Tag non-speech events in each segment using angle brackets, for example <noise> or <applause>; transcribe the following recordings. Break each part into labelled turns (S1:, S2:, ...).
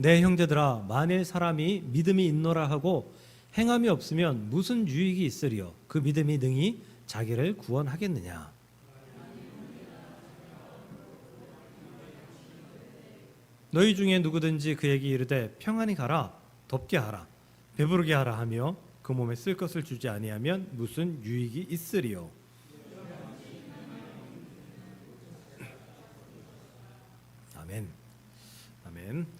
S1: 내 형제들아 만일 사람이 믿음이 있노라 하고 행함이 없으면 무슨 유익이 있으리요? 그 믿음이 능히 자기를 구원하겠느냐? 너희 중에 누구든지 그에게 이르되 평안히 가라 덥게 하라 배부르게 하라 하며 그 몸에 쓸 것을 주지 아니하면 무슨 유익이 있으리요? 아멘. 아멘. 네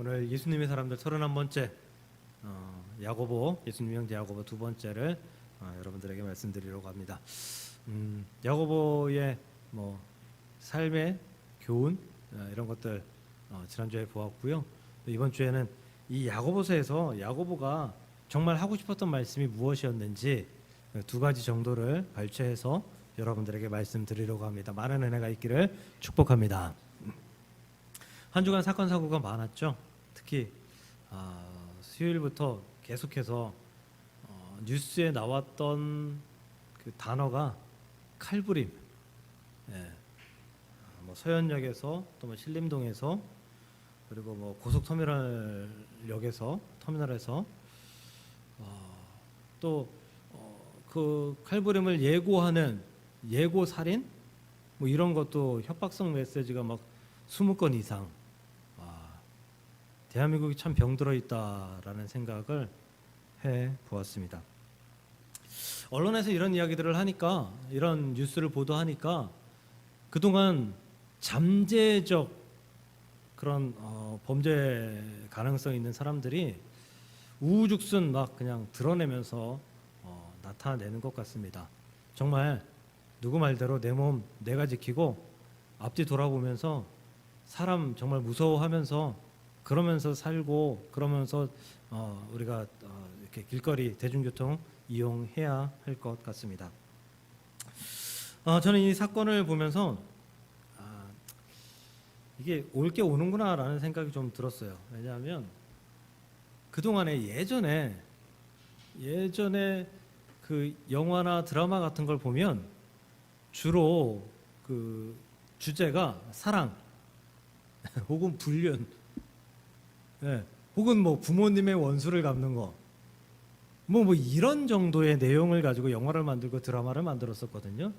S1: 오늘 예수님의 사람들 31번째 어, 야고보 예수님 형제 야고보 두 번째를 어, 여러분들에게 말씀드리려고 합니다 음, 야고보의 뭐 삶의 교훈 어, 이런 것들 어, 지난주에 보았고요. 또 이번 주에는 이 야고보서에서 야고보가 정말 하고 싶었던 말씀이 무엇이었는지 그두 가지 정도를 발췌해서 여러분들에게 말씀드리려고 합니다. 많은 은혜가 있기를 축복합니다. 한 주간 사건 사고가 많았죠. 특히 아, 수요일부터 계속해서 어, 뉴스에 나왔던 그 단어가 칼부림. 예. 뭐 서현역에서 또뭐 신림동에서 그리고 뭐 고속터미널역에서 터미널에서 어, 또그 칼부림을 예고하는 예고 살인 뭐 이런 것도 협박성 메시지가 막 20건 이상 와, 대한민국이 참 병들어 있다라는 생각을 해 보았습니다. 언론에서 이런 이야기들을 하니까 이런 뉴스를 보도하니까 그동안 잠재적 그런 어, 범죄 가능성 있는 사람들이 우후죽순 막 그냥 드러내면서 어, 나타내는 것 같습니다. 정말 누구 말대로 내 몸 내가 지키고 앞뒤 돌아보면서 사람 정말 무서워하면서 그러면서 살고 그러면서 어, 우리가 어, 이렇게 길거리 대중교통 이용해야 할 것 같습니다. 어, 저는 이 사건을 보면서 아, 이게 올 게 오는구나라는 생각이 좀 들었어요. 왜냐하면 그 동안에 예전에 예전에 그 영화나 드라마 같은 걸 보면 주로 그 주제가 사랑 <laughs> 혹은 불륜, 예, 혹은 뭐 부모님의 원수를 갚는 거, 뭐, 뭐 이런 정도의 내용을 가지고 영화를 만들고 드라마를 만들었었거든요.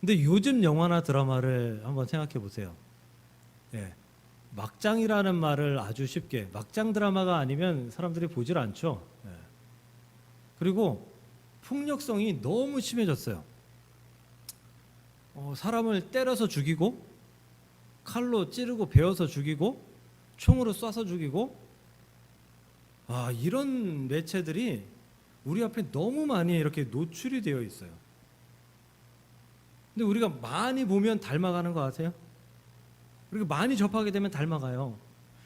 S1: 근데 요즘 영화나 드라마를 한번 생각해 보세요. 예. 막장이라는 말을 아주 쉽게 막장 드라마가 아니면 사람들이 보질 않죠. 예. 그리고 폭력성이 너무 심해졌어요. 어, 사람을 때려서 죽이고 칼로 찌르고 베어서 죽이고 총으로 쏴서 죽이고 아 이런 매체들이 우리 앞에 너무 많이 이렇게 노출이 되어 있어요. 근데 우리가 많이 보면 닮아가는 거 아세요? 우리가 많이 접하게 되면 닮아가요.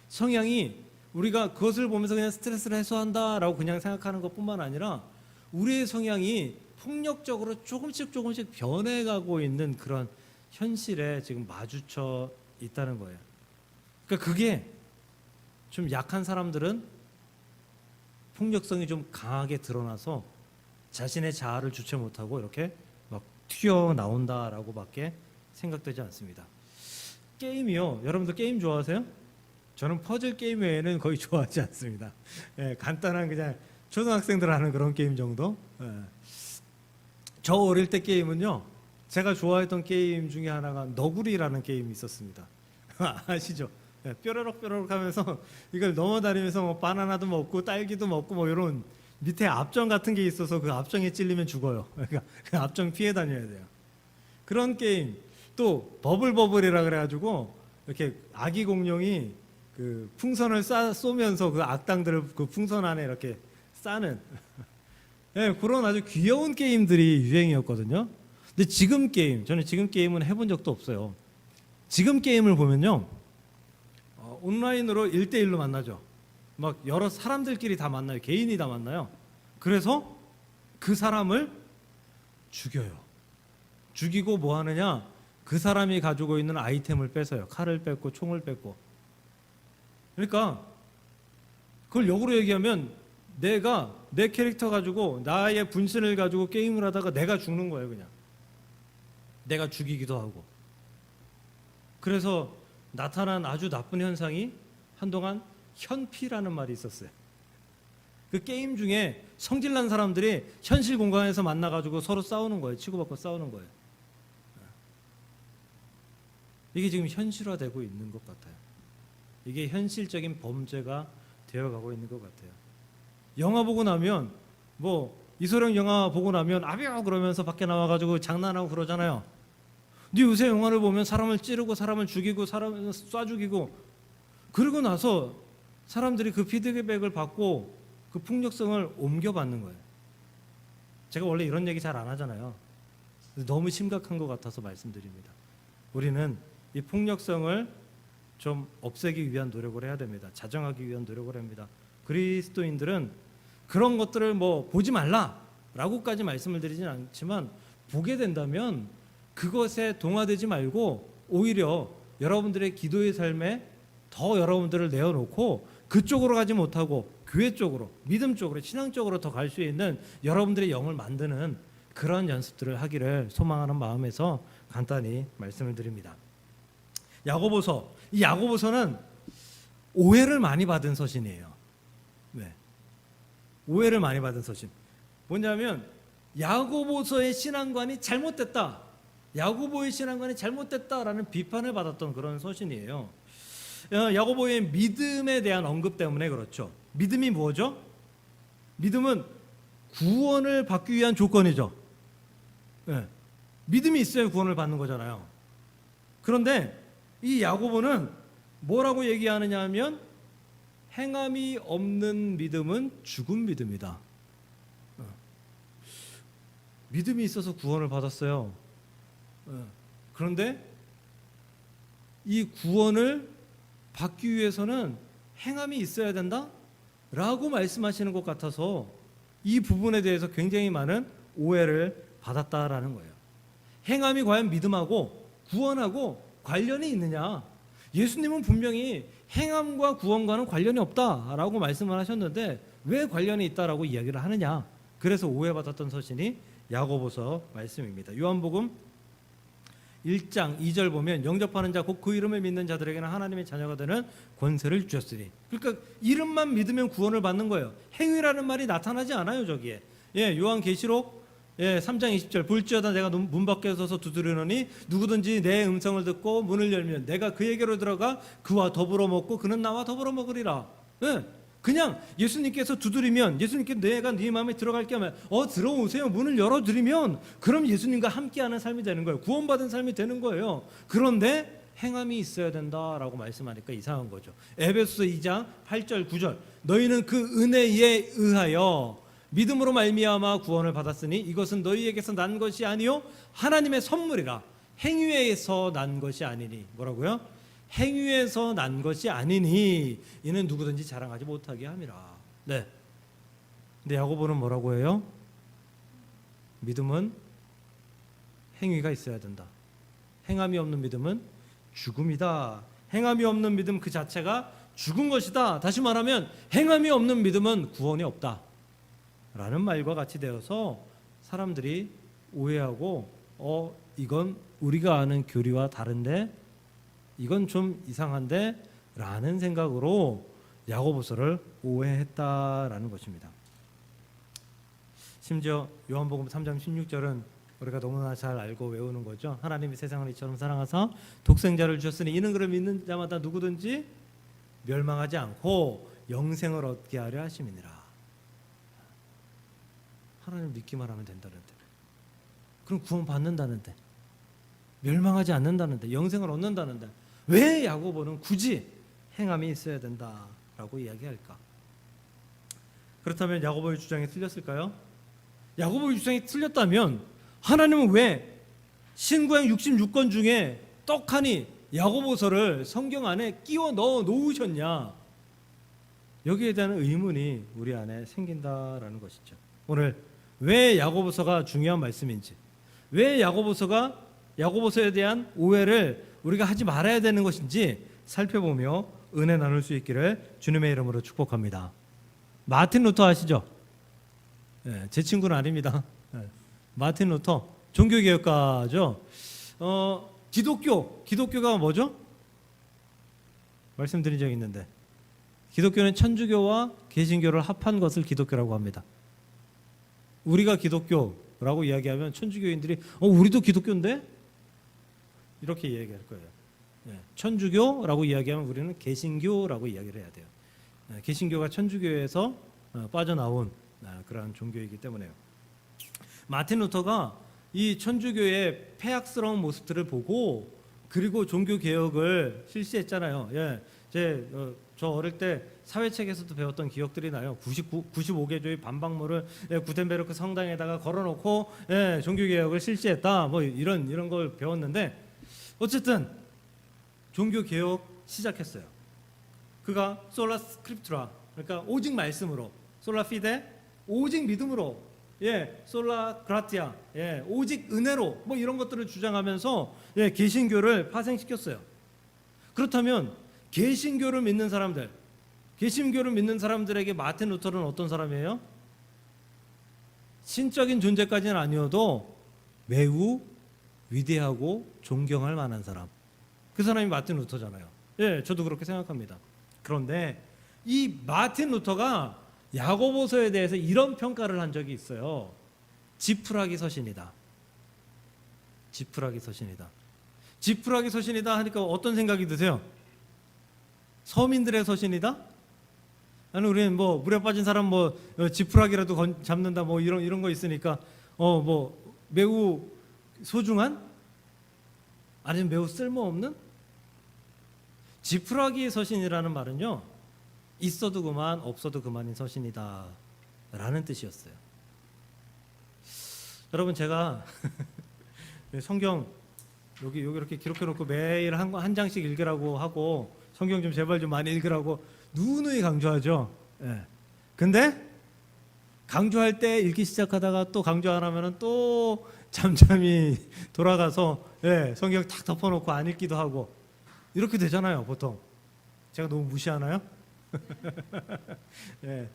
S1: 성향이 우리가 그것을 보면서 그냥 스트레스를 해소한다라고 그냥 생각하는 것뿐만 아니라 우리의 성향이 폭력적으로 조금씩 조금씩 변해가고 있는 그런 현실에 지금 마주쳐 있다는 거예요. 그러니까 그게 좀 약한 사람들은 폭력성이 좀 강하게 드러나서 자신의 자아를 주체 못하고 이렇게 막 튀어 나온다라고밖에 생각되지 않습니다. 게임이요. 여러분들 게임 좋아하세요? 저는 퍼즐 게임 외에는 거의 <laughs> 좋아하지 않습니다. 예, 간단한 그냥 초등학생들 하는 그런 게임 정도. 예. 저 어릴 때 게임은요. 제가 좋아했던 게임 중에 하나가 너구리라는 게임이 있었습니다. <laughs> 아시죠? 예, 뾰로록 뾰로록 하면서 <laughs> 이걸 넘어다니면서 뭐 바나나도 먹고 딸기도 먹고 뭐 이런 밑에 앞정 같은 게 있어서 그 앞정에 찔리면 죽어요. <laughs> 그러니까 그 앞정 피해 다녀야 돼요. 그런 게임 또 버블버블이라 그래가지고 이렇게 아기 공룡이 그 풍선을 쏴, 쏘면서 그 악당들을 그 풍선 안에 이렇게 싸는 <laughs> 예, 그런 아주 귀여운 게임들이 유행이었거든요. 근데 지금 게임 저는 지금 게임은 해본 적도 없어요. 지금 게임을 보면요. 어, 온라인으로 1대1로 만나죠. 막 여러 사람들끼리 다 만나요. 개인이 다 만나요. 그래서 그 사람을 죽여요. 죽이고 뭐 하느냐? 그 사람이 가지고 있는 아이템을 뺏어요. 칼을 뺏고 총을 뺏고. 그러니까 그걸 역으로 얘기하면 내가 내 캐릭터 가지고 나의 분신을 가지고 게임을 하다가 내가 죽는 거예요, 그냥. 내가 죽이기도 하고. 그래서 나타난 아주 나쁜 현상이 한동안 현피라는 말이 있었어요. 그 게임 중에 성질난 사람들이 현실 공간에서 만나가지고 서로 싸우는 거예요. 치고받고 싸우는 거예요. 이게 지금 현실화되고 있는 것 같아요. 이게 현실적인 범죄가 되어가고 있는 것 같아요. 영화 보고 나면 뭐 이소룡 영화 보고 나면 아비오 그러면서 밖에 나와가지고 장난하고 그러잖아요. 근데 요새 영화를 보면 사람을 찌르고 사람을 죽이고 사람을 쏴 죽이고 그러고 나서 사람들이 그 피드백을 받고 그 폭력성을 옮겨받는 거예요. 제가 원래 이런 얘기 잘 안 하잖아요. 너무 심각한 것 같아서 말씀드립니다. 우리는 이 폭력성을 좀 없애기 위한 노력을 해야 됩니다. 자정하기 위한 노력을 합니다. 그리스도인들은 그런 것들을 뭐 보지 말라라고까지 말씀을 드리진 않지만 보게 된다면 그것에 동화되지 말고 오히려 여러분들의 기도의 삶에 더 여러분들을 내어놓고 그쪽으로 가지 못하고 교회 쪽으로 믿음 쪽으로 신앙 쪽으로 더 갈 수 있는 여러분들의 영을 만드는 그런 연습들을 하기를 소망하는 마음에서 간단히 말씀을 드립니다. 야고보서 이 야고보서는 오해를 많이 받은 서신이에요. 네. 오해를 많이 받은 서신. 뭐냐면 야고보서의 신앙관이 잘못됐다. 야고보의 신앙관이 잘못됐다라는 비판을 받았던 그런 서신이에요. 어, 야고보의 믿음에 대한 언급 때문에 그렇죠. 믿음이 뭐죠? 믿음은 구원을 받기 위한 조건이죠. 예. 믿음이 있어야 구원을 받는 거잖아요. 그런데 이 야고보는 뭐라고 얘기하느냐 하면 행함이 없는 믿음은 죽은 믿음이다. 어. 믿음이 있어서 구원을 받았어요. 어. 그런데 이 구원을 받기 위해서는 행함이 있어야 된다? 라고 말씀하시는 것 같아서 이 부분에 대해서 굉장히 많은 오해를 받았다라는 거예요. 행함이 과연 믿음하고 구원하고 관련이 있느냐? 예수님은 분명히 행함과 구원과는 관련이 없다라고 말씀을 하셨는데 왜 관련이 있다라고 이야기를 하느냐? 그래서 오해받았던 서신이 야고보서 말씀입니다. 요한복음 1장 2절 보면 영접하는 자 곧 그 이름을 믿는 자들에게는 하나님의 자녀가 되는 권세를 주셨으니 그러니까 이름만 믿으면 구원을 받는 거예요. 행위라는 말이 나타나지 않아요, 저기에. 예, 요한 계시록 예, 3장 20절 볼지어다 내가 문- 문 밖에 서서 두드리노니 누구든지 내 음성을 듣고 문을 열면 내가 그에게로 들어가 그와 더불어 먹고 그는 나와 더불어 먹으리라. 예. 그냥 예수님께서 두드리면 예수님께 내가 네 마음에 들어갈게 하면 어 들어오세요. 문을 열어드리면 그럼 예수님과 함께하는 삶이 되는 거예요. 구원받은 삶이 되는 거예요. 그런데 행함이 있어야 된다라고 말씀하니까 이상한 거죠. 에베소서 2장 8절 9절. 너희는 그 은혜에 의하여 믿음으로 말미암아 구원을 받았으니 이것은 너희에게서 난 것이 아니요 하나님의 선물이라. 행위에서 난 것이 아니니. 뭐라고요? 행위에서 난 것이 아니니 이는 누구든지 자랑하지 못하게 함이라. 네. 근데 야고보는 뭐라고 해요? 믿음은 행위가 있어야 된다. 행함이 없는 믿음은 죽음이다. 행함이 없는 믿음 그 자체가 죽은 것이다. 다시 말하면 행함이 없는 믿음은 구원이 없다. 라는 말과 같이 되어서 사람들이 오해하고 어 이건 우리가 아는 교리와 다른데 이건 좀 이상한데 라는 생각으로 야고보서를 오해했다라는 것입니다. 심지어 요한복음 3장 16절은 우리가 너무나 잘 알고 외우는 거죠. 하나님이 세상을 이처럼 사랑하사 독생자를 주셨으니 이는 그를 믿는 자마다 누구든지 멸망하지 않고 영생을 얻게 하려 하심이니라. 하나님 믿기만 하면 된다는데. 그럼 구원 받는다는데. 멸망하지 않는다는데 영생을 얻는다는데 왜 야고보는 굳이 행함이 있어야 된다라고 이야기할까? 그렇다면 야고보의 주장이 틀렸을까요? 야고보의 주장이 틀렸다면 하나님은 왜 신구약 66권 중에 떡하니 야고보서를 성경 안에 끼워 넣어 놓으셨냐? 여기에 대한 의문이 우리 안에 생긴다라는 것이죠. 오늘 왜 야고보서가 중요한 말씀인지, 왜 야고보서가 야고보서에 대한 오해를 우리가 하지 말아야 되는 것인지 살펴보며 은혜 나눌 수 있기를 주님의 이름으로 축복합니다. 마틴 루터 아시죠? 예, 제 친구는 아닙니다. 예, 마틴 루터 종교개혁가죠. 어, 기독교 기독교가 뭐죠? 말씀드린 적 있는데 기독교는 천주교와 개신교를 합한 것을 기독교라고 합니다. 우리가 기독교라고 이야기하면 천주교인들이 어 우리도 기독교인데 이렇게 이야기할 거예요. 예, 천주교라고 이야기하면 우리는 개신교라고 이야기를 해야 돼요. 예, 개신교가 천주교에서 어, 빠져나온 아, 그러한 종교이기 때문에요. 마틴 루터가 이 천주교의 폐악스러운 모습들을 보고 그리고 종교 개혁을 실시했잖아요. 예, 제, 어, 저 어릴 때 사회책에서도 배웠던 기억들이 나요. 99, 95개 조의 반박물을 예, 구텐베르크 성당에다가 걸어놓고 예, 종교 개혁을 실시했다. 뭐 이런 이런 걸 배웠는데 어쨌든 종교 개혁 시작했어요. 그가 솔라 스크립트라 그러니까 오직 말씀으로 솔라 피데 오직 믿음으로 예 솔라 그라티아 예 오직 은혜로 뭐 이런 것들을 주장하면서 예 개신교를 파생시켰어요. 그렇다면 개신교를 믿는 사람들 개신교를 믿는 사람들에게 마틴 루터는 어떤 사람이에요? 신적인 존재까지는 아니어도 매우 위대하고 존경할 만한 사람. 그 사람이 마틴 루터잖아요. 예, 저도 그렇게 생각합니다. 그런데 이 마틴 루터가 야고보서에 대해서 이런 평가를 한 적이 있어요. 지푸라기 서신이다. 지푸라기 서신이다. 지푸라기 서신이다 하니까 어떤 생각이 드세요? 서민들의 서신이다? 아니 우리는 뭐 물에 빠진 사람 뭐 어, 지푸라기라도 건, 잡는다 뭐 이런 이런 거 있으니까 어 뭐 매우 소중한 아니면 매우 쓸모없는 지푸라기의 서신이라는 말은요 있어도 그만 없어도 그만인 서신이다 라는 뜻이었어요. 여러분 제가 <laughs> 성경 여기 여기 이렇게 기록해 놓고 매일 한, 한 장씩 읽으라고 하고 성경 좀 제발 좀 많이 읽으라고 누누이 강조하죠. 예. 근데 강조할 때 읽기 시작하다가 또 강조 안 하면은 또 잠잠히 <laughs> 돌아가서 예, 성경 탁 덮어놓고 안 읽기도 하고 이렇게 되잖아요, 보통. 제가 너무 무시하나요? <laughs> 예.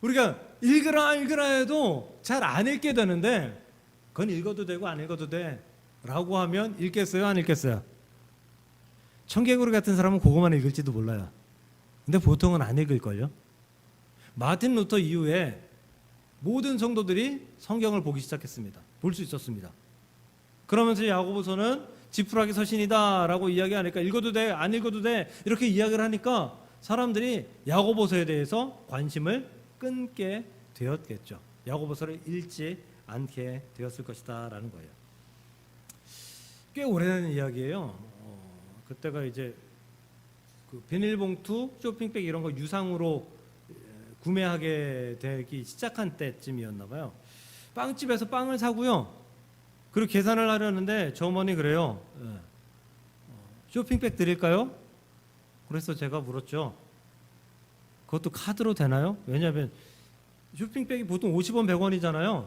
S1: 우리가 읽으라 읽으라 해도 잘 안 읽게 되는데 그건 읽어도 되고 안 읽어도 돼라고 하면 읽겠어요, 안 읽겠어요? 청개구리 같은 사람은 그거만 읽을지도 몰라요. 근데 보통은 안 읽을걸요. 마틴 루터 이후에 모든 성도들이 성경을 보기 시작했습니다. 볼 수 있었습니다. 그러면서 야고보서는 지푸라기 서신이다라고 이야기 하니까 읽어도 돼, 안 읽어도 돼 이렇게 이야기를 하니까 사람들이 야고보서에 대해서 관심을 끊게 되었겠죠. 야고보서를 읽지 않게 되었을 것이다라는 거예요. 꽤 오래된 이야기예요. 어, 그때가 이제 그 비닐봉투, 쇼핑백 이런 거 유상으로 에, 구매하게 되기 시작한 때쯤이었나 봐요. 빵집에서 빵을 사고요. 그리고 계산을 하려는데 저 어머니 그래요. 예. 어, 쇼핑백 드릴까요? 그래서 제가 물었죠. 그것도 카드로 되나요? 왜냐하면 쇼핑백이 보통 50원, 100원이잖아요.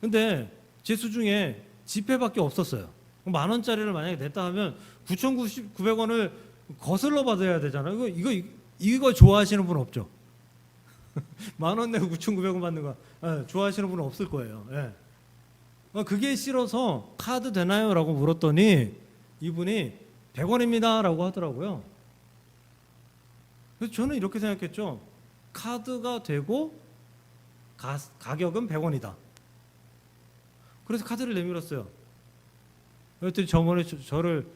S1: 근데 제 수중에 지폐밖에 없었어요. 만 원짜리를 만약에 냈다 하면 9,900원을 거슬러 받아야 되잖아요. 이거 이거 이거 좋아하시는 분 없죠? <laughs> 만 원 내고 9,900원 받는 거 예, 좋아하시는 분은 없을 거예요. 예. 어, 그게 싫어서 카드 되나요?라고 물었더니 이분이 100원입니다 라고 하더라고요. 그래서 저는 이렇게 생각했죠. 카드가 되고 가, 가격은 100원이다. 그래서 카드를 내밀었어요. 그랬더니 저번에 저, 저를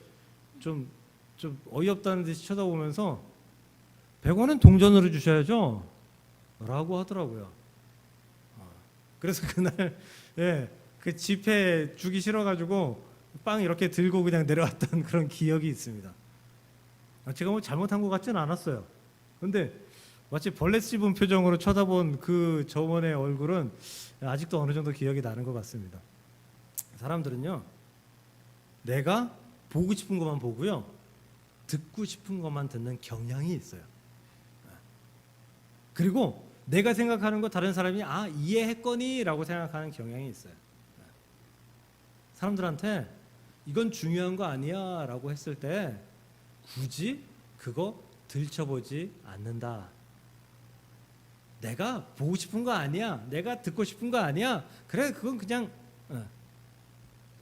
S1: 좀, 좀 어이없다는 듯이 쳐다보면서 100원은 동전으로 주셔야죠. 라고 하더라고요. 어, 그래서 <laughs> 그날 예, 그 지폐 주기 싫어가지고 빵 이렇게 들고 그냥 내려왔던 그런 기억이 있습니다. 아, 제가 뭐 잘못한 것 같지는 않았어요. 근데 마치 벌레 씹은 표정으로 쳐다본 그 저번의 얼굴은 아직도 어느 정도 기억이 나는 것 같습니다. 사람들은요, 내가 보고 싶은 것만 보고요, 듣고 싶은 것만 듣는 경향이 있어요. 그리고 내가 생각하는 거 다른 사람이 아 이해했거니라고 생각하는 경향이 있어요. 사람들한테 이건 중요한 거 아니야라고 했을 때 굳이 그거 들춰보지 않는다. 내가 보고 싶은 거 아니야. 내가 듣고 싶은 거 아니야. 그래 그건 그냥 어,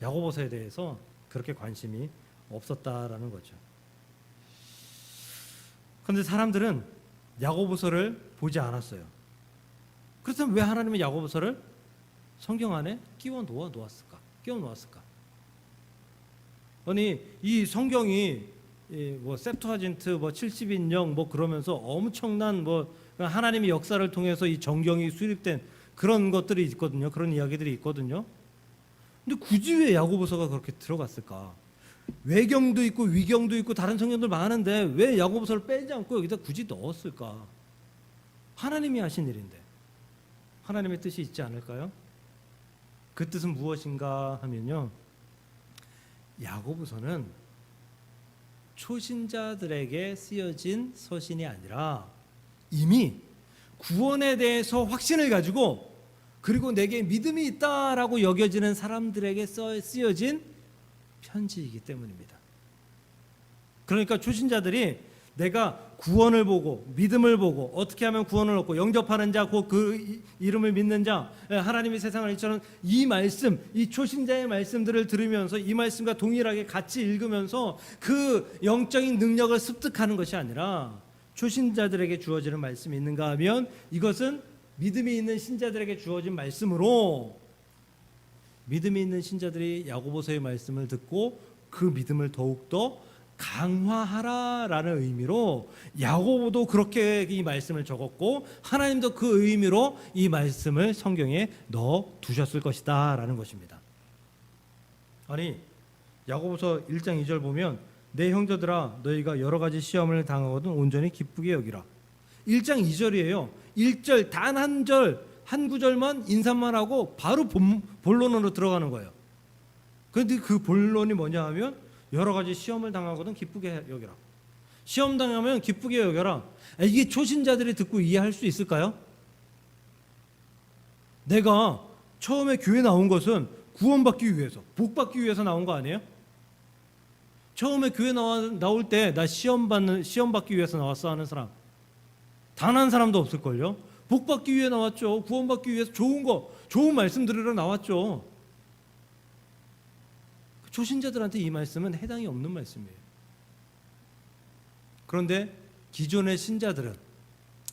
S1: 야고보서에 대해서 그렇게 관심이 없었다라는 거죠. 그런데 사람들은 야고보서를 보지 않았어요. 그렇다면 왜 하나님은 야고보서를 성경 안에 끼워 놓아 놓았을까? 끼워 놓았을까? 아니 이 성경이 이뭐 septuagint 뭐 70인령 뭐 그러면서 엄청난 뭐 하나님의 역사를 통해서 이 정경이 수립된 그런 것들이 있거든요. 그런 이야기들이 있거든요. 근데 굳이 왜 야고보서가 그렇게 들어갔을까? 외경도 있고 위경도 있고 다른 성경들 많은데 왜 야고보서를 빼지 않고 여기다 굳이 넣었을까? 하나님이 하신 일인데 하나님의 뜻이 있지 않을까요? 그 뜻은 무엇인가 하면요. 야고보서는 초신자들에게 쓰여진 서신이 아니라 이미 구원에 대해서 확신을 가지고 그리고 내게 믿음이 있다라고 여겨지는 사람들에게 써 쓰여진 편지이기 때문입니다. 그러니까 초신자들이 내가 구원을 보고 믿음을 보고 어떻게 하면 구원을 얻고 영접하는 자, 곧 그 이름을 믿는 자, 예, 하나님이 세상을 이처럼 이 말씀, 이 초신자의 말씀들을 들으면서 이 말씀과 동일하게 같이 읽으면서 그 영적인 능력을 습득하는 것이 아니라 초신자들에게 주어지는 말씀이 있는가 하면 이것은 믿음이 있는 신자들에게 주어진 말씀으로 믿음이 있는 신자들이 야고보서의 말씀을 듣고 그 믿음을 더욱더 강화하라라는 의미로 야고보도 그렇게 이 말씀을 적었고 하나님도 그 의미로 이 말씀을 성경에 넣어 두셨을 것이다라는 것입니다. 아니 야고보서 1장 2절 보면 내 형제들아 너희가 여러 가지 시험을 당하거든 온전히 기쁘게 여기라. 1장 2절이에요. 1절 단 한 절 한 구절만 인사만 하고 바로 본, 본론으로 들어가는 거예요. 그런데 그 본론이 뭐냐 하면 여러 가지 시험을 당하거든 기쁘게 여겨라. 시험 당하면 기쁘게 여겨라. 아, 이게 초신자들이 듣고 이해할 수 있을까요? 내가 처음에 교회 나온 것은 구원받기 위해서, 복받기 위해서 나온 거 아니에요? 처음에 교회 나와, 나올 때 나 시험 받는 시험 받기 위해서 나왔어 하는 사람 단 한 사람도 없을걸요. 복 받기 위해 나왔죠. 구원 받기 위해서 좋은 거, 좋은 말씀 들으러 나왔죠. 초신자들한테 이 말씀은 해당이 없는 말씀이에요. 그런데 기존의 신자들은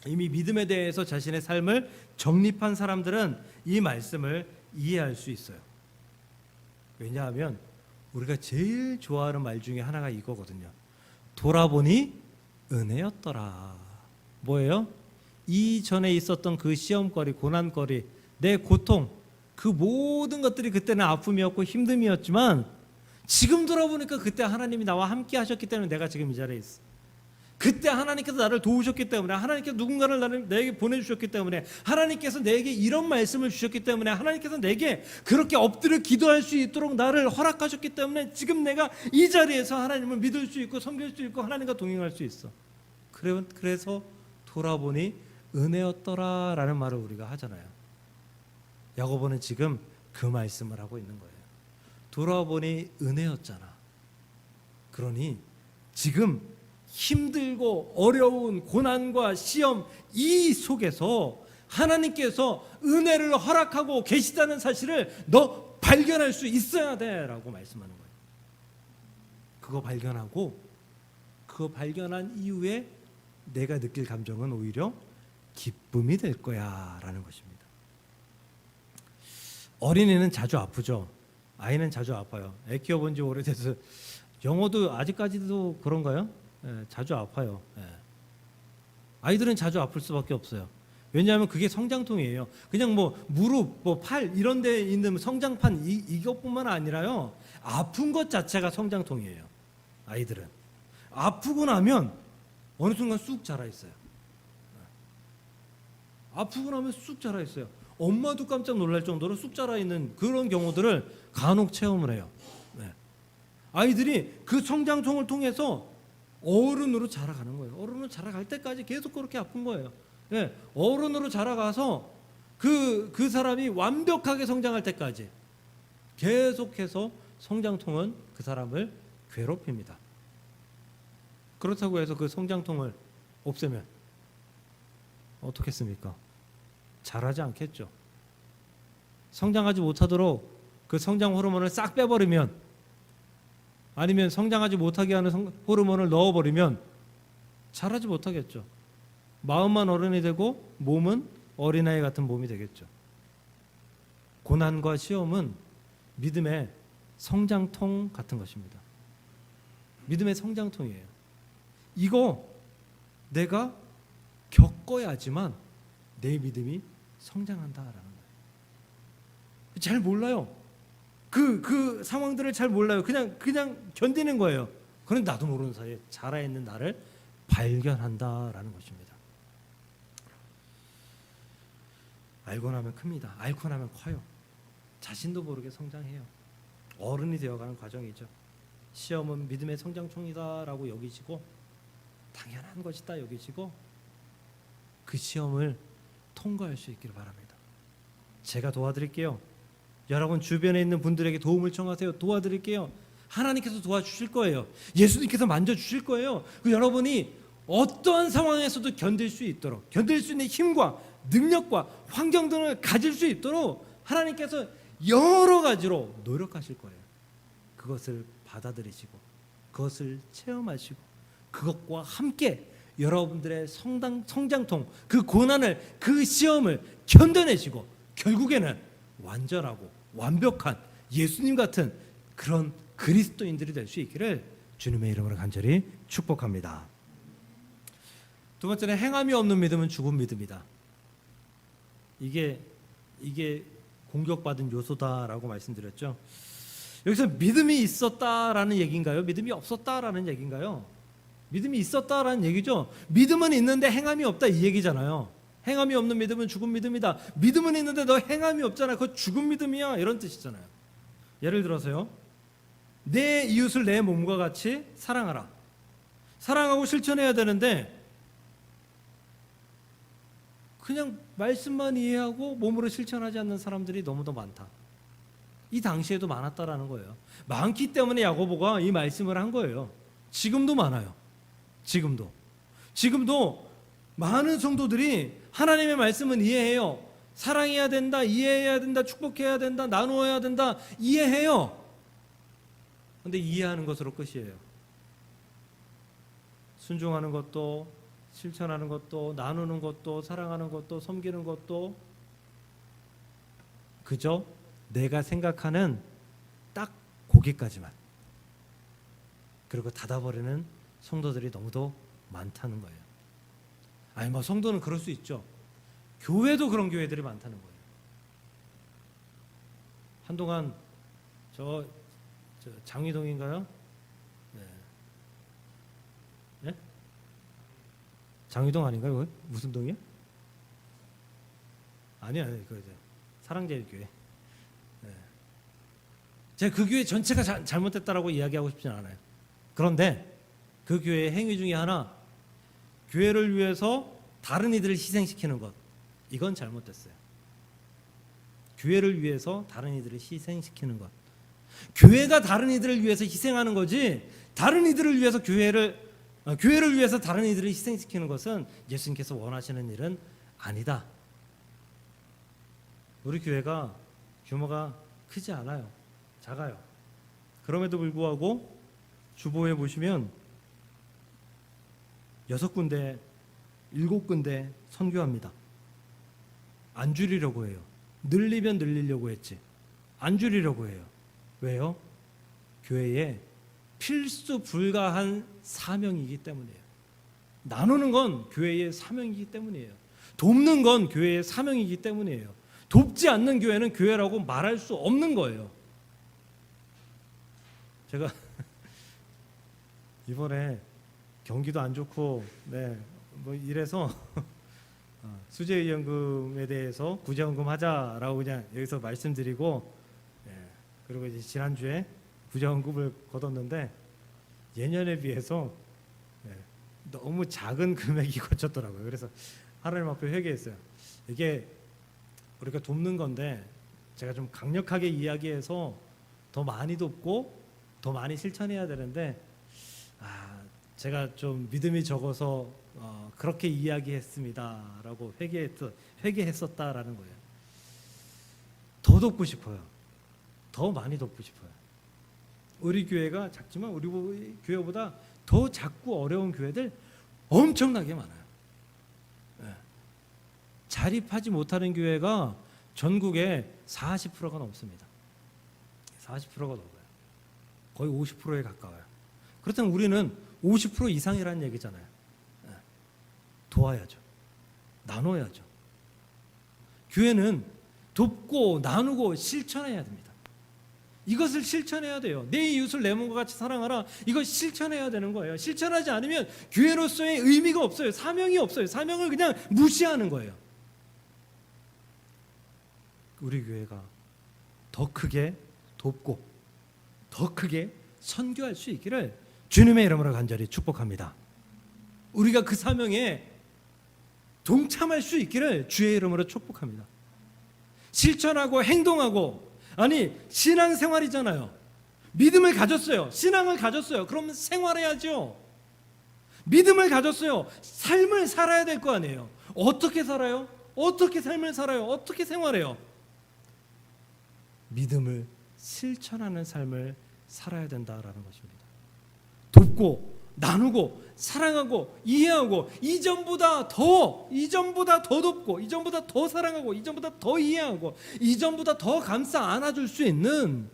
S1: 이미 믿음에 대해서 자신의 삶을 정립한 사람들은 이 말씀을 이해할 수 있어요. 왜냐하면 우리가 제일 좋아하는 말 중에 하나가 이거거든요. 돌아보니 은혜였더라. 뭐예요? 이전에 있었던 그 시험거리, 고난거리, 내 고통, 그 모든 것들이 그때는 아픔이었고 힘듦이었지만 지금 돌아보니까 그때 하나님이 나와 함께 하셨기 때문에 내가 지금 이 자리에 있어. 그때 하나님께서 나를 도우셨기 때문에 하나님께서 누군가를 나를 내게 보내주셨기 때문에 하나님께서 내게 이런 말씀을 주셨기 때문에 하나님께서 내게 그렇게 엎드려 기도할 수 있도록 나를 허락하셨기 때문에 지금 내가 이 자리에서 하나님을 믿을 수 있고 섬길 수 있고 하나님과 동행할 수 있어. 그래, 그래서 돌아보니 은혜였더라라는 말을 우리가 하잖아요. 야고보는 지금 그 말씀을 하고 있는 거예요. 돌아보니 은혜였잖아. 그러니 지금 힘들고 어려운 고난과 시험 이 속에서 하나님께서 은혜를 허락하고 계시다는 사실을 너 발견할 수 있어야 돼라고 말씀하는 거예요. 그거 발견하고 그거 발견한 이후에 내가 느낄 감정은 오히려 기쁨이 될 거야라는 것입니다. 어린이는 자주 아프죠. 아이는 자주 아파요. 애 키워본 지 오래돼서 영어도 아직까지도 그런가요? 예, 자주 아파요. 예. 아이들은 자주 아플 수밖에 없어요. 왜냐하면 그게 성장통이에요. 그냥 뭐 무릎, 뭐 팔 이런 데 있는 성장판 이, 이것뿐만 아니라요. 아픈 것 자체가 성장통이에요. 아이들은 아프고 나면 어느 순간 쑥 자라 있어요. 아프고 나면 쑥 자라 있어요. 엄마도 깜짝 놀랄 정도로 쑥 자라 있는 그런 경우들을 간혹 체험을 해요. 네. 아이들이 그 성장통을 통해서 어른으로 자라가는 거예요. 어른으로 자라갈 때까지 계속 그렇게 아픈 거예요. 네. 어른으로 자라가서 그, 그 사람이 완벽하게 성장할 때까지 계속해서 성장통은 그 사람을 괴롭힙니다. 그렇다고 해서 그 성장통을 없애면 어떻겠습니까? 잘하지 않겠죠. 성장하지 못하도록 그 성장 호르몬을 싹 빼버리면 아니면 성장하지 못하게 하는 성- 호르몬을 넣어버리면 잘하지 못하겠죠. 마음만 어른이 되고 몸은 어린아이 같은 몸이 되겠죠. 고난과 시험은 믿음의 성장통 같은 것입니다. 믿음의 성장통이에요. 이거 내가 겪어야지만 내 믿음이 성장한다라는 거예요. 잘 몰라요. 그, 그 상황들을 잘 몰라요. 그냥, 그냥 견디는 거예요. 그런데 나도 모르는 사이에 살아있는 나를 발견한다라는 것입니다. 알고 나면 큽니다. 알고 나면 커요. 자신도 모르게 성장해요. 어른이 되어가는 과정이죠. 시험은 믿음의 성장통이다라고 여기시고 당연한 것이다 여기시고 그 시험을 통과할 수 있기를 바랍니다. 제가 도와드릴게요. 여러분 주변에 있는 분들에게 도움을 청하세요. 도와드릴게요. 하나님께서 도와주실 거예요. 예수님께서 만져 주실 거예요. 그 여러분이 어떠한 상황에서도 견딜 수 있도록 견딜 수 있는 힘과 능력과 환경 등을 가질 수 있도록 하나님께서 여러 가지로 노력하실 거예요. 그것을 받아들이시고 그것을 체험하시고 그것과 함께 여러분들의 성당 성장통 그 고난을 그 시험을 견뎌내시고 결국에는 완전하고 완벽한 예수님 같은 그런 그리스도인들이 될 수 있기를 주님의 이름으로 간절히 축복합니다. 두 번째는 행함이 없는 믿음은 죽은 믿음이다. 이게 이게 공격받은 요소다라고 말씀드렸죠. 여기서 믿음이 있었다라는 얘기인가요? 믿음이 없었다라는 얘기인가요? 믿음이 있었다라는 얘기죠. 믿음은 있는데 행함이 없다 이 얘기잖아요. 행함이 없는 믿음은 죽은 믿음이다. 믿음은 있는데 너 행함이 없잖아. 그거 죽은 믿음이야. 이런 뜻이잖아요. 예를 들어서요. 내 이웃을 내 몸과 같이 사랑하라. 사랑하고 실천해야 되는데 그냥 말씀만 이해하고 몸으로 실천하지 않는 사람들이 너무도 많다. 이 당시에도 많았다라는 거예요. 많기 때문에 야고보가 이 말씀을 한 거예요. 지금도 많아요. 지금도. 지금도 많은 성도들이 하나님의 말씀은 이해해요. 사랑해야 된다, 이해해야 된다, 축복해야 된다, 나누어야 된다, 이해해요. 근데 이해하는 것으로 끝이에요. 순종하는 것도 실천하는 것도 나누는 것도 사랑하는 것도 섬기는 것도 그저 내가 생각하는 딱 거기까지만 그리고 닫아버리는 성도들이 너무도 많다는 거예요. 아니 뭐 성도는 그럴 수 있죠. 교회도 그런 교회들이 많다는 거예요. 한동안 저, 저 장위동인가요? 네. 네? 장위동 아닌가요? 무슨 동이요? 아니요, 아니요, 그 사랑제일교회. 네. 제가 그 교회 전체가 자, 잘못됐다라고 이야기하고 싶진 않아요. 그런데 그 교회의 행위 중에 하나, 교회를 위해서 다른 이들을 희생시키는 것, 이건 잘못됐어요. 교회를 위해서 다른 이들을 희생시키는 것. 교회가 다른 이들을 위해서 희생하는 거지, 다른 이들을 위해서 교회를 어, 교회를 위해서 다른 이들을 희생시키는 것은 예수님께서 원하시는 일은 아니다. 우리 교회가 규모가 크지 않아요. 작아요. 그럼에도 불구하고 주보에 보시면 여섯 군데, 일곱 군데 선교합니다. 안 줄이려고 해요. 늘리면 늘리려고 했지. 안 줄이려고 해요. 왜요? 교회에 필수 불가한 사명이기 때문이에요. 나누는 건 교회의 사명이기 때문이에요. 돕는 건 교회의 사명이기 때문이에요. 돕지 않는 교회는 교회라고 말할 수 없는 거예요. 제가 <laughs> 이번에 경기도 안 좋고 네 뭐 이래서 <laughs> 어, 수재의연금에 대해서 구제연금 하자라고 그냥 여기서 말씀드리고 예, 그리고 이제 지난주에 구제연금을 거뒀는데 예년에 비해서 예, 너무 작은 <laughs> 금액이 거쳤더라고요. 그래서 하나님 앞에 회개했어요. 이게 우리가 돕는 건데 제가 좀 강력하게 이야기해서 더 많이 돕고 더 많이 실천해야 되는데 아 제가 좀 믿음이 적어서 어, 그렇게 이야기했습니다라고 회개했 회개했었다라는 거예요. 더 돕고 싶어요. 더 많이 돕고 싶어요. 우리 교회가 작지만 우리 교회보다 더 작고 어려운 교회들 엄청나게 많아요. 자립하지 못하는 교회가 전국에 40%가 넘습니다. 40%가 넘어요. 거의 50%에 가까워요. 그렇다면 우리는 50% 이상이라는 얘기잖아요. 예. 도와야죠. 나눠야죠. 교회는 돕고 나누고 실천해야 됩니다. 이것을 실천해야 돼요. 내 이웃을 내 몸과 같이 사랑하라. 이거 실천해야 되는 거예요. 실천하지 않으면 교회로서의 의미가 없어요. 사명이 없어요. 사명을 그냥 무시하는 거예요. 우리 교회가 더 크게 돕고 더 크게 선교할 수 있기를 주님의 이름으로 간절히 축복합니다. 우리가 그 사명에 동참할 수 있기를 주의 이름으로 축복합니다. 실천하고 행동하고 아니 신앙생활이잖아요. 믿음을 가졌어요. 신앙을 가졌어요. 그러면 생활해야죠. 믿음을 가졌어요. 삶을 살아야 될 거 아니에요. 어떻게 살아요? 어떻게 삶을 살아요? 어떻게 생활해요? 믿음을 실천하는 삶을 살아야 된다라는 것입니다. 돕고 나누고 사랑하고 이해하고 이전보다 더 이전보다 더 돕고 이전보다 더 사랑하고 이전보다 더 이해하고 이전보다 더 감싸 안아줄 수 있는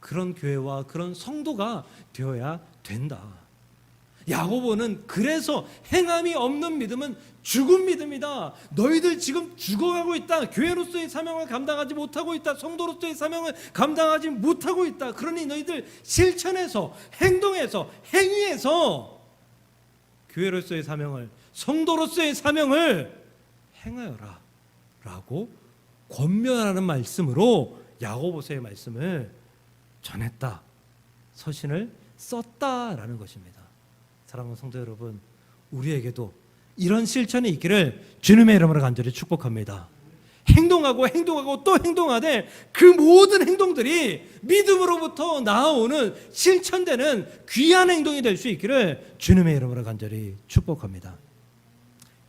S1: 그런 교회와 그런 성도가 되어야 된다. 야고보는 그래서 행함이 없는 믿음은 죽은 믿음이다. 너희들 지금 죽어가고 있다. 교회로서의 사명을 감당하지 못하고 있다. 성도로서의 사명을 감당하지 못하고 있다. 그러니 너희들 실천해서 행동해서 행위해서 교회로서의 사명을 성도로서의 사명을 행하여라. 라고 권면하는 말씀으로 야고보서의 말씀을 전했다. 서신을 썼다라는 것입니다. 사랑하는 성도 여러분, 우리에게도 이런 실천이 있기를 주님의 이름으로 간절히 축복합니다. 행동하고 행동하고 또 행동하되 그 모든 행동들이 믿음으로부터 나오는 실천되는 귀한 행동이 될 수 있기를 주님의 이름으로 간절히 축복합니다.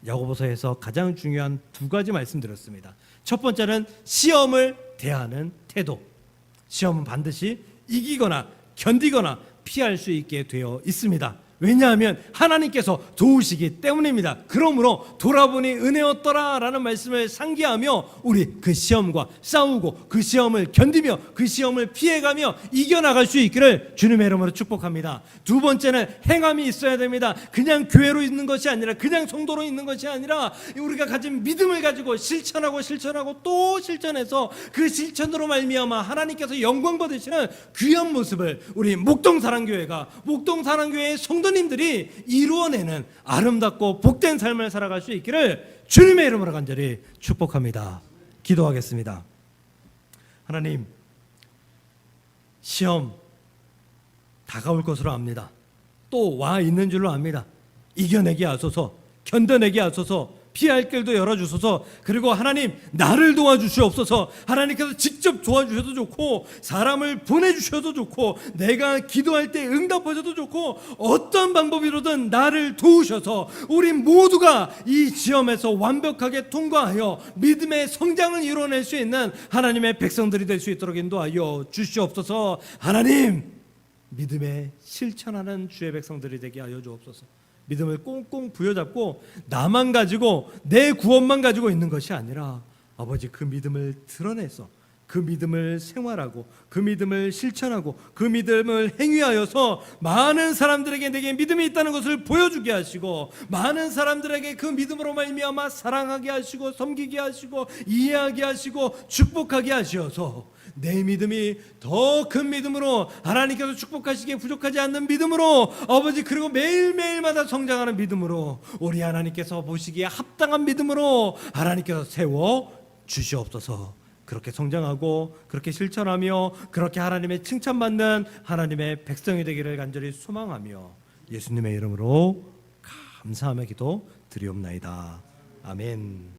S1: 야고보서에서 가장 중요한 두 가지 말씀드렸습니다. 첫 번째는 시험을 대하는 태도. 시험은 반드시 이기거나 견디거나 피할 수 있게 되어 있습니다. 왜냐하면 하나님께서 도우시기 때문입니다. 그러므로 돌아보니 은혜였더라라는 말씀을 상기하며 우리 그 시험과 싸우고 그 시험을 견디며 그 시험을 피해가며 이겨나갈 수 있기를 주님의 이름으로 축복합니다. 두 번째는 행함이 있어야 됩니다. 그냥 교회로 있는 것이 아니라 그냥 성도로 있는 것이 아니라 우리가 가진 믿음을 가지고 실천하고 실천하고 또 실천해서 그 실천으로 말미암아 하나님께서 영광 받으시는 귀한 모습을 우리 목동 사랑교회가 목동 사랑교회의 성도 성도님들이 이루어내는 아름답고 복된 삶을 살아갈 수 있기를 주님의 이름으로 간절히 축복합니다. 기도하겠습니다. 하나님, 시험 다가올 것으로 압니다. 또 와 있는 줄로 압니다. 이겨내게 하소서, 견뎌내게 하소서, 피할 길도 열어주소서. 그리고 하나님 나를 도와주시옵소서. 하나님께서 직접 도와주셔도 좋고 사람을 보내주셔도 좋고 내가 기도할 때 응답하셔도 좋고 어떤 방법이로든 나를 도우셔서 우리 모두가 이 시험에서 완벽하게 통과하여 믿음의 성장을 이뤄낼 수 있는 하나님의 백성들이 될 수 있도록 인도하여 주시옵소서. 하나님 믿음에 실천하는 주의 백성들이 되게 하여 주옵소서 믿음을 꽁꽁 부여잡고 나만 가지고 내 구원만 가지고 있는 것이 아니라 아버지 그 믿음을 드러내서 그 믿음을 생활하고 그 믿음을 실천하고 그 믿음을 행위하여서 많은 사람들에게 내게 믿음이 있다는 것을 보여주게 하시고 많은 사람들에게 그 믿음으로 말미암아 사랑하게 하시고 섬기게 하시고 이해하게 하시고 축복하게 하시어서 내 믿음이 더 큰 믿음으로 하나님께서 축복하시기에 부족하지 않는 믿음으로 아버지 그리고 매일매일마다 성장하는 믿음으로 우리 하나님께서 보시기에 합당한 믿음으로 하나님께서 세워 주시옵소서. 그렇게 성장하고 그렇게 실천하며 그렇게 하나님의 칭찬받는 하나님의 백성이 되기를 간절히 소망하며 예수님의 이름으로 감사함의 기도 드리옵나이다. 아멘.